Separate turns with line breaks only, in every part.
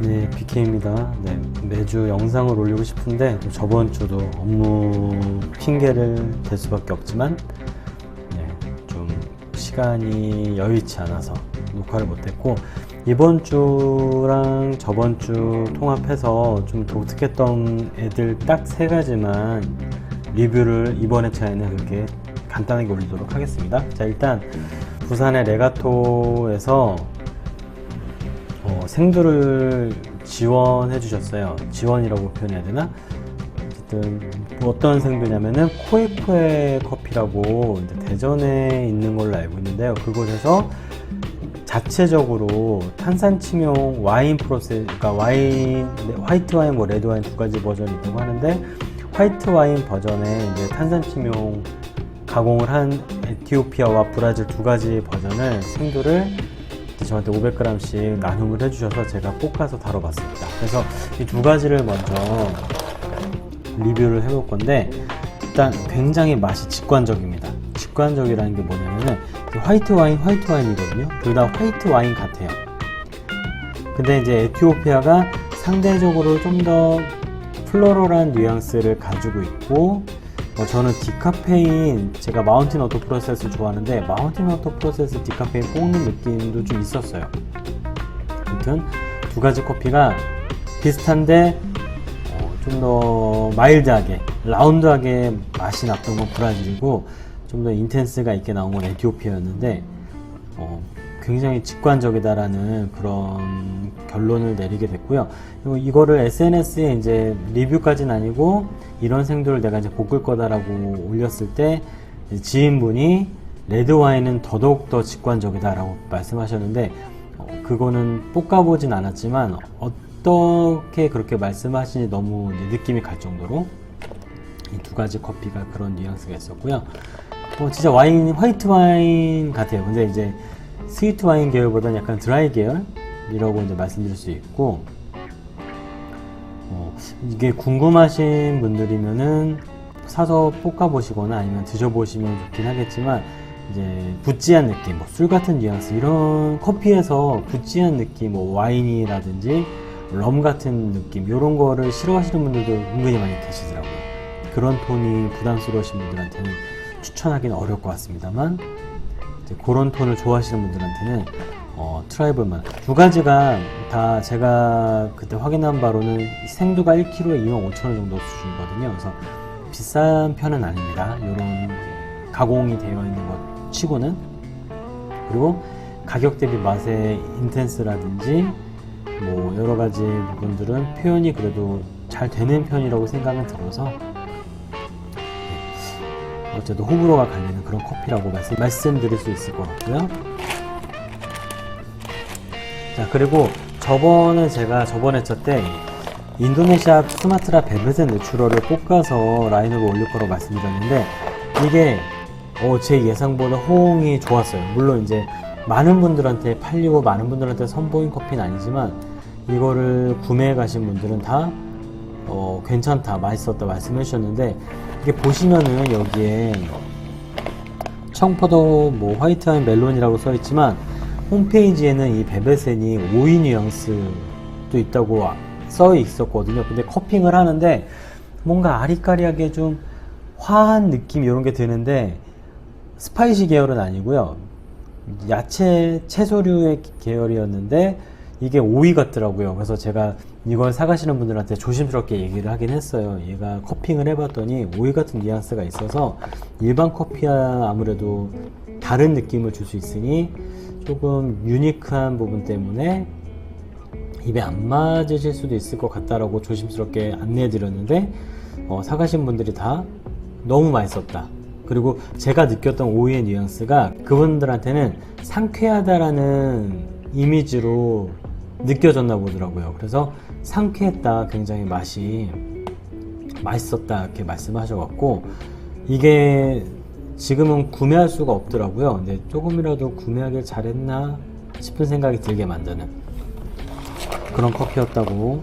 네, BK입니다. 네, 매주 영상을 올리고 싶은데 저번 주도 업무 핑계를 댈 수밖에 없지만 네, 좀 시간이 여의치 않아서 녹화를 못했고 이번 주랑 저번 주 통합해서 좀 독특했던 애들 딱 세 가지만 리뷰를 이번 회차에는 그렇게 간단하게 올리도록 하겠습니다. 자 일단 부산의 레가토에서 어, 생두를 지원해 주셨어요. 지원이라고 표현해야 되나? 어쨌든 뭐 어떤 생두냐면은 코에코에 커피라고 대전에 있는 걸로 알고 있는데요. 그곳에서 자체적으로 탄산 침용 와인 프로세스, 그러니까 와인, 화이트 와인, 뭐 레드 와인 두 가지 버전이 있다고 하는데 화이트 와인 버전에 이제 탄산 침용 가공을 한 에티오피아와 브라질 두 가지 버전을 생두를 저한테 500g씩 나눔을 해주셔서 제가 볶아서 다뤄봤습니다. 그래서 이 두 가지를 먼저 리뷰를 해볼 건데 일단 굉장히 맛이 직관적입니다. 직관적이라는 게 뭐냐면은 이 화이트 와인, 화이트 와인이거든요. 둘 다 화이트 와인 같아요. 근데 이제 에티오피아가 상대적으로 좀 더 플로럴한 뉘앙스를 가지고 있고 어, 저는 디카페인 제가 마운틴 오토 프로세스 좋아하는데 마운틴 오토 프로세스 디카페인 볶는 느낌도 좀 있었어요. 아무튼 두 가지 커피가 비슷한데 어, 좀더 마일드하게 라운드하게 맛이 났던 건 브라질이고 좀 더 인텐스가 있게 나온 건 에티오피아였는데 어, 굉장히 직관적이다라는 그런 결론을 내리게 됐고요. 그리고 이거를 SNS에 이제 리뷰까지는 아니고 이런 생두를 내가 이제 볶을 거다라고 올렸을 때 지인분이 레드 와인은 더더욱 더 직관적이다라고 말씀하셨는데 어, 그거는 볶아보진 않았지만 어떻게 그렇게 말씀하시니 너무 느낌이 갈 정도로 이 두 가지 커피가 그런 뉘앙스가 있었고요. 어, 진짜 와인, 화이트 와인 같아요. 근데 이제 스위트 와인 계열보다는 약간 드라이 계열이라고 이제 말씀드릴 수 있고, 어, 이게 궁금하신 분들이면은 사서 볶아보시거나 아니면 드셔보시면 좋긴 하겠지만, 이제 붓지한 느낌, 뭐 술 같은 뉘앙스, 이런 커피에서 붓지한 느낌, 뭐 와인이라든지 럼 같은 느낌, 이런 거를 싫어하시는 분들도 은근히 많이 계시더라고요. 그런 톤이 부담스러우신 분들한테는 추천하기는 어려울 것 같습니다만 이제 그런 톤을 좋아하시는 분들한테는 어, 트라이블만 두 가지가 다 제가 그때 확인한 바로는 생두가 1kg에 25,000원 정도 수준이거든요. 그래서 비싼 편은 아닙니다. 이런 가공이 되어 있는 것 치고는 그리고 가격 대비 맛의 인텐스라든지 뭐 여러 가지 부분들은 표현이 그래도 잘 되는 편이라고 생각은 들어서 어쨌든 호불호가 갈리는 그런 커피라고 말씀, 말씀드릴 수 있을 것 같고요. 자, 그리고 저번에 제가 저번 회차 때 인도네시아 스마트라 베베센 내추럴을 볶아서 라인으로 올릴 거라고 말씀드렸는데 이게 어, 제 예상보다 호응이 좋았어요. 물론 이제 많은 분들한테 팔리고 많은 분들한테 선보인 커피는 아니지만 이거를 구매해 가신 분들은 다 어, 괜찮다, 맛있었다 말씀해 주셨는데 이게 보시면은 여기에 청포도 뭐 화이트 와인 멜론이라고 써 있지만 홈페이지에는 이 베베센이 오이 뉘앙스도 있다고 써 있었거든요. 근데 커핑을 하는데 뭔가 아리까리하게 좀 화한 느낌 이런 게 드는데 스파이시 계열은 아니고요. 야채 채소류의 계열이었는데 이게 오이 같더라고요. 그래서 제가 이걸 사가시는 분들한테 조심스럽게 얘기를 하긴 했어요. 얘가 커핑을 해봤더니 오이 같은 뉘앙스가 있어서 일반 커피와 아무래도 다른 느낌을 줄 수 있으니 조금 유니크한 부분 때문에 입에 안 맞으실 수도 있을 것 같다라고 조심스럽게 안내해 드렸는데 어, 사가신 분들이 다 너무 맛있었다. 그리고 제가 느꼈던 오이의 뉘앙스가 그분들한테는 상쾌하다라는 이미지로 느껴졌나 보더라고요. 그래서 상쾌했다, 굉장히 맛이 맛있었다 이렇게 말씀하셔갖고 이게 지금은 구매할 수가 없더라고요. 근데 조금이라도 구매하길 잘했나 싶은 생각이 들게 만드는 그런 커피였다고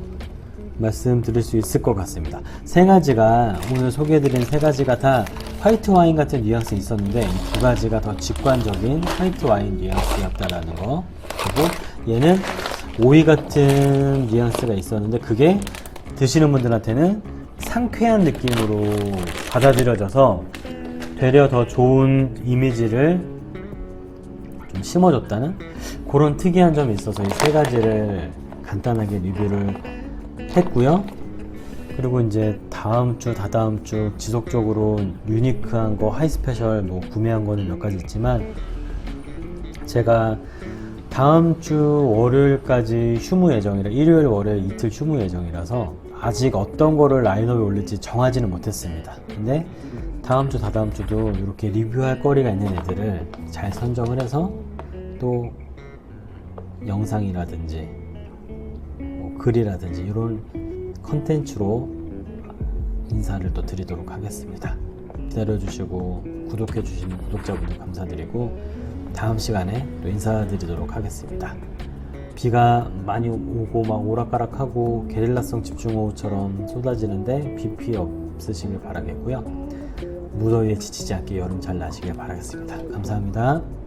말씀드릴 수 있을 것 같습니다. 세 가지가 오늘 소개해드린 세 가지가 다 화이트 와인 같은 뉘앙스 있었는데 이 두 가지가 더 직관적인 화이트 와인 뉘앙스였다라는 거 그리고 얘는 오이 같은 뉘앙스가 있었는데 그게 드시는 분들한테는 상쾌한 느낌으로 받아들여져서 되려 더 좋은 이미지를 좀 심어줬다는 그런 특이한 점이 있어서 이 세 가지를 간단하게 리뷰를 했고요. 그리고 이제 다음 주, 다다음 주 지속적으로 유니크한 거, 하이 스페셜 뭐 구매한 거는 몇 가지 있지만 제가 다음 주 월요일까지 휴무 예정이라 일요일 월요일 이틀 휴무 예정이라서 아직 어떤 거를 라인업에 올릴지 정하지는 못했습니다. 근데 다음 주 다다음 주도 이렇게 리뷰할 거리가 있는 애들을 잘 선정을 해서 또 영상이라든지 뭐 글이라든지 이런 컨텐츠로 인사를 또 드리도록 하겠습니다. 기다려주시고 구독해주시는 구독자분들 감사드리고 다음 시간에 또 인사드리도록 하겠습니다. 비가 많이 오고 막 오락가락하고 게릴라성 집중호우처럼 쏟아지는데 비 피해 없으시길 바라겠고요. 무더위에 지치지 않게 여름 잘 나시길 바라겠습니다. 감사합니다.